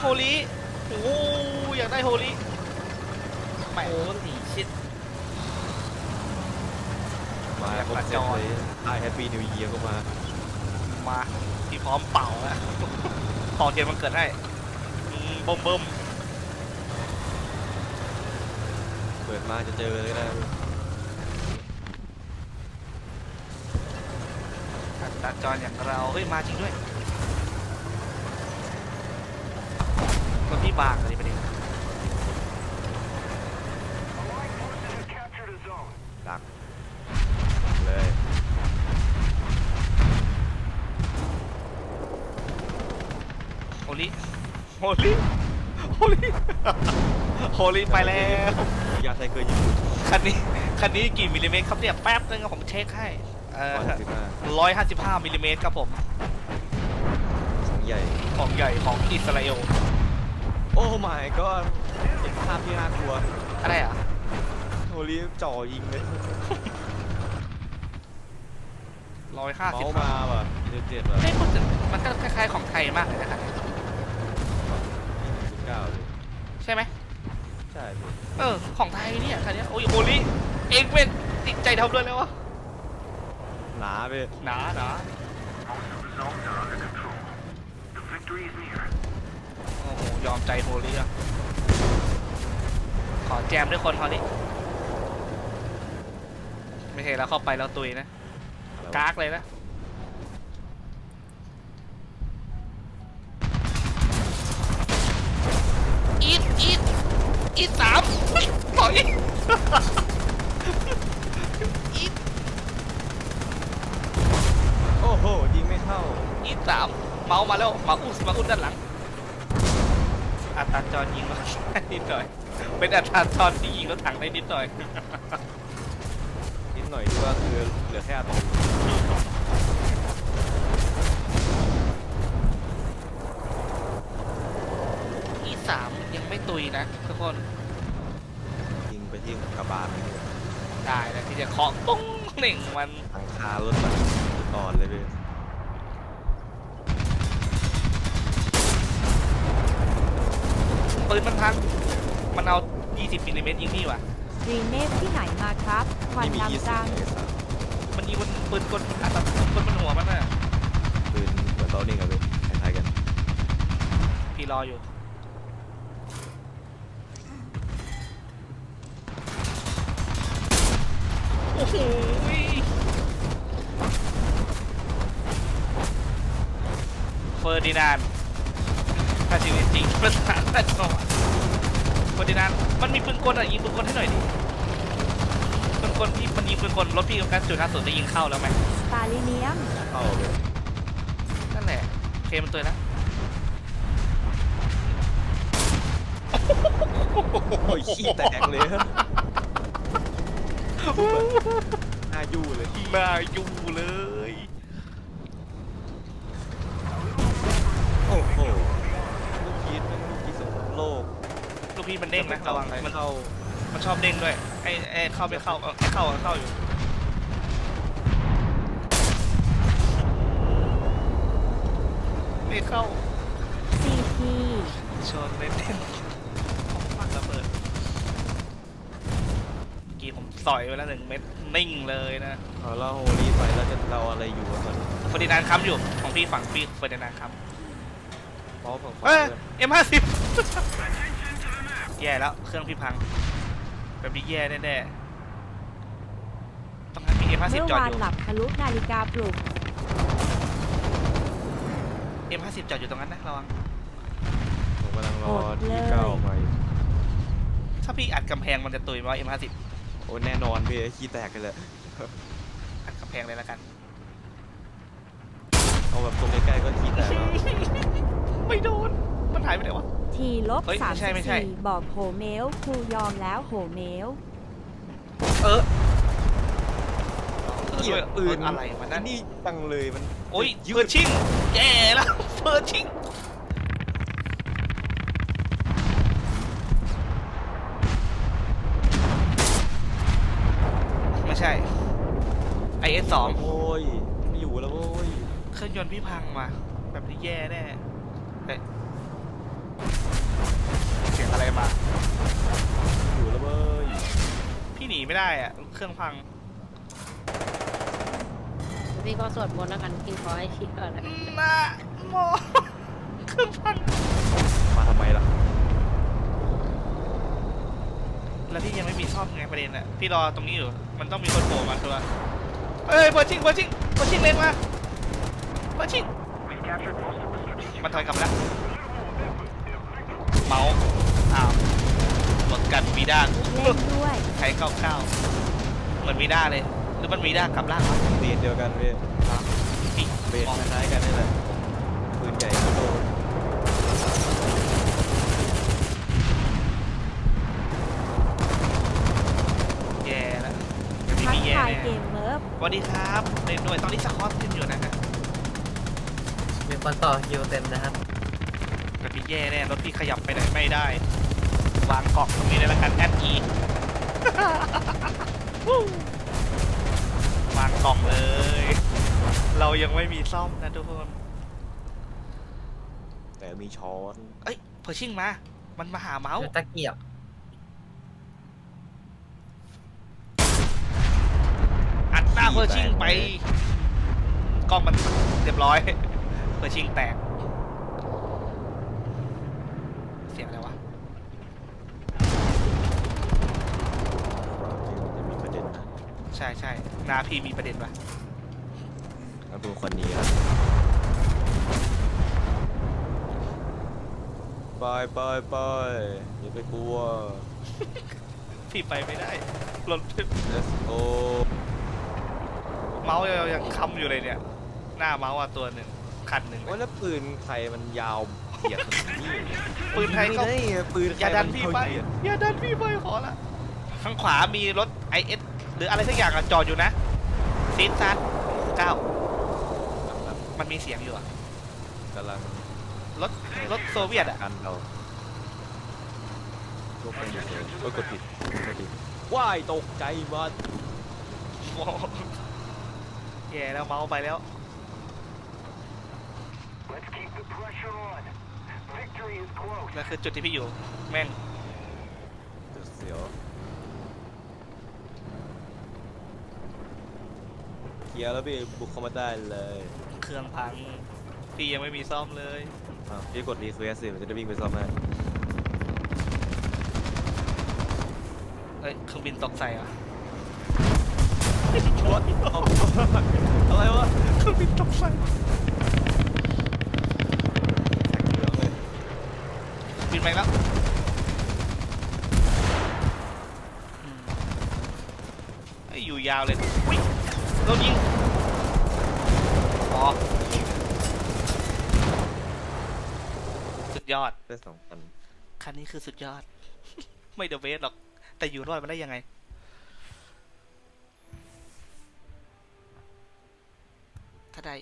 โฮลีโอ้ยอยากได้โฮลีแหมโอ้หนีชิดมาครบเซตเลยไอแฮปปี้นิวเยียร์ก็มา มาพี่พร้อมเป่าแล้วเป่าเทียนมันเกิดให้อืมบ่มบ่มเปิดมาจะเจอเลยนะตัดจรอย่างเรา เฮ้ย มาจริงด้วยรถพี่ บางเลยประเด็นดักเลยโฮลีโฮลีโฮลีโฮลีไปแล้วยาไซเคิลญี่ปุ่นคันนี้คันนี้กี่มิลลิเมตรครับเนี่ยแป๊บนึงครับผมเช็คให้เอ่ร้อยสิบห้าร้อยห้าสิบห้ามิลลิเมตรครับผม ของใหญ่ ของใหญ่ของอิสราเอล โอ้ my god เป็นภาพที่น่ากลัวอะไรอะโทรีจ่อยิงเลยร้อยห้าเมาสิบส์มาว่ะเจ็ดเจ็ดว่ะไม่พูดถึงมันก็คล้ายๆของไทยมากเลยนะครับสิบเก้าเลยใช่ไหมใช่พี่เออ ของไทยเนี่ยคันเนี้ยโอ้ยโอลิเองเป็นติดใจทำด้วยเลยวะหนาไปหนาหนา โอ้โหยอมใจโฮลี่อะขอแจมด้วยคนฮอลี่ไม่ใช่แล้วเข้าไปแล้วตุยนะกากเลยนะอีทอีทอีทสามถอยอีทโอ้โหยิงไม่เข้าอีทสามเมาส์มาแล้วมาอุ้สมาอุ้ด้านหลังอัต ราจรยิงรถได้นิดหน่อย เป็นอัตราจรที่ยิงรถถังได้นิดหน่อย นิดหน่อยที่ว่าคือเหลือแค่อะตอมอีทสามยังไม่ตุยนะทุกคน ยิงไปที่กระบาลได้นะที่จะเคาะปุ้งหนึ่งมันหลังคารถมันก่อนเลยพี่ ปืนมันพังมันเอา 20มิลลิเมตรยิงพี่ว่ะ รีเนฟที่ไหนมาครับควันไม่มียี่ดำสิบจังเลยสัสมันยิงบนปืนกลอัตราปืนบนหัวมันน่ะ ปืนเหมือนเบลนิ่งอะพี่คล้ายๆกันพี่รออยู่ โอ้โหเฟอร์ดินานด์ถ้า ชีวิตจริงภาษาอังกฤษเฟอร์ดินานด์มันมีปืนกลอะยิงปืนกลให้หน่อยดิปืนกลพี่มันยิงปืนกลรถพี่กับการจุดห้าศูนย์จะยิงเข้าแล้วไหมสตาลิเนียมเข้าเลยนั่นแหละเคมันตัวนะโอ้ยขี้แตกเลยหน้ายู่เลยน่าอยู่เลย โอ้โหลูกพีชเป็นลูกพีชสมโลก ลูก พี่มันเด้งนะระวังใครมันเข้ามันชอบเด้งด้วยไอ้ไอ้เข้าไม่เข้าเออเข้าอะเข้าอยู่ไม่เข้าซีพีชนเล่นเล่นปักระเบิดเมื่อกี้ผมสอยไปแล้วหนึ่งเม็ดนิ่งเลยนะเอาแล้วโฮลี่ไปแล้วจะเราอะไรอยู่วะตอนนี้เฟอร์ดินานด์ค้ำอยู่ของพี่ฝั่งพี่เฟอร์ดินานด์ค้ำเพราะฝั่งขวาเอ้ยเลยเอ็มห้าสิบ แย่แล้ว เครื่องพี่พัง แบบนี้แย่แน่ๆต้องให้มีเอ็มห้าสิบเมื่อจอดวาอนยู่หลับทะลุนาฬิกาปลุก เอ็มห้าสิบจอดอยู่ตรงนั้นนะระวังผมกำลังรอโหดเลย ที่เก้ามาอยู่ถ้าพี่อัดกำแพงมันจะตุยไหมเอ็มห้าสิบโอ้แน่นอนพี่ขี้แตกกันเลยอัดกำแพงเลยแล้วกัน เอาแบบตรงใกล้ๆก็ขี้แตกแล้วไม่โดน มันหายไปไหนวะ ทีลบเฮ้ยสามไม่ใช่ไม่ใช่ สี่บอกโหเมลครูยอมแล้วโหเมล เออเหี้ยปืนอะไรวะนั่นนี่ตังเลยมันโอ้ยยืเฟอดร์ชิงแย่แล้วเฟอร์ชิงไม่ใช่ IS สองโอ้ยไม่อยู่แล้วโว้ยเครื่องยนต์พี่พังมา แบบนี้แย่แน่ ไม่ได้อะเครื่องพัง พี่ก็สวดมนต์แล้วกันพี่ขอให้ชิดก่อนแล้วกันนะโมเครื่องพัง มาทำไมล่ะ แล้วพี่ยังไม่มีซ่อมไงประเด็นอะพี่รอตรงนี้อยู่ มันต้องมีคนโผล่มาตัวเอ้ยเปิดชิงเปิดชิงเปิดชิงเล็งมาเปิดชิงมันถอยกลับมาแล้วเมาส์อ้าว หมดกันมีด้านเล่นด้วยใครเข้าเข้าเหมือนมีด้าเลยหรือมันมีด้ากลับล่างวะเรียนเดียวกันพี่พี่เบนมองคล้ายๆกันนี่แหละปืนใหญ่ก็โดนแย่แล้วไม่ทักมีแย่ทายแน่เกมเมิร์ฟสวัสดีครับเล่นด้วยตอนนี้สคอตเล่นอยู่นะฮะมีคนต่อคิวเต็มนะครับแต่พี่แย่แน่รถพี่ขยับไปไหนไม่ได้ วางกล่องตรงนี้เลยละกันแอดอีวางกล่องเลย เรายังไม่มีซ่อมนะทุกคน แต่มีช้อนเอ้ยเพอร์ชิ่งมา มันมาหาเมาส์ ตะเกียบ อัดหน้าเพอร์ชิ่งไป กล้องมันเรียบร้อย เพอร์ชิ่งแตก เสียงอะไรวะจะมีประเด็นนะ ใช่ใช่นาพี่มีประเด็นปะต้องดูคนนี้ครับไปไปไปอย่าไปกลัว พี่ไปไม่ได้รถ let's go เมาส์ยังยังค้ำอยู่เลยเนี่ย หน้าเมาส์อะตัวหนึ่งคันหนึ่งว่าแล้วปืนไทยมันยาวเหยียดขนาดนี้ปืนไทยเข้าไม่ได้ปืนอย่าดันพี่ไปเหยียดอย่าดันพี่ไปขอละข้างขวามีรถ IS หรืออะไรสักอย่างอะจอดอยู่นะซีดซัดเก้ามันมีเสียงอยู่อะกำลังรถรถโซเวียตอะกันเราลบไปอยู่เลยโอ้ยกดผิดกดผิดว้ายตกใจหมันโอ้โหแย่แล้วเมาส์ไปแล้วนั่นคือจุดที่พี่อยู่ แม่งเสียวเค ลียร์แล้วพี่บุกเข้ามาได้เลยเครื่องพังพี่ยังไม่มีซ่อมเลยอะพี่กดรีเควสสิมันจะได้วิ่งไปซ่อมให้เอ้ยเครื่องบินตกใส่เหรอ What? อะไรวะเครื่องบินตกใส่บินไปแล้วอืมไอ้ยอยู่ยาวเลยวิ่ง โดนยิงอ๋อสุดยอด ได้สองพันคันนี้คือสุดยอด ไม่เดอะเวสหรอก แต่อยู่รอดมาได้ยังไง ถ้าได้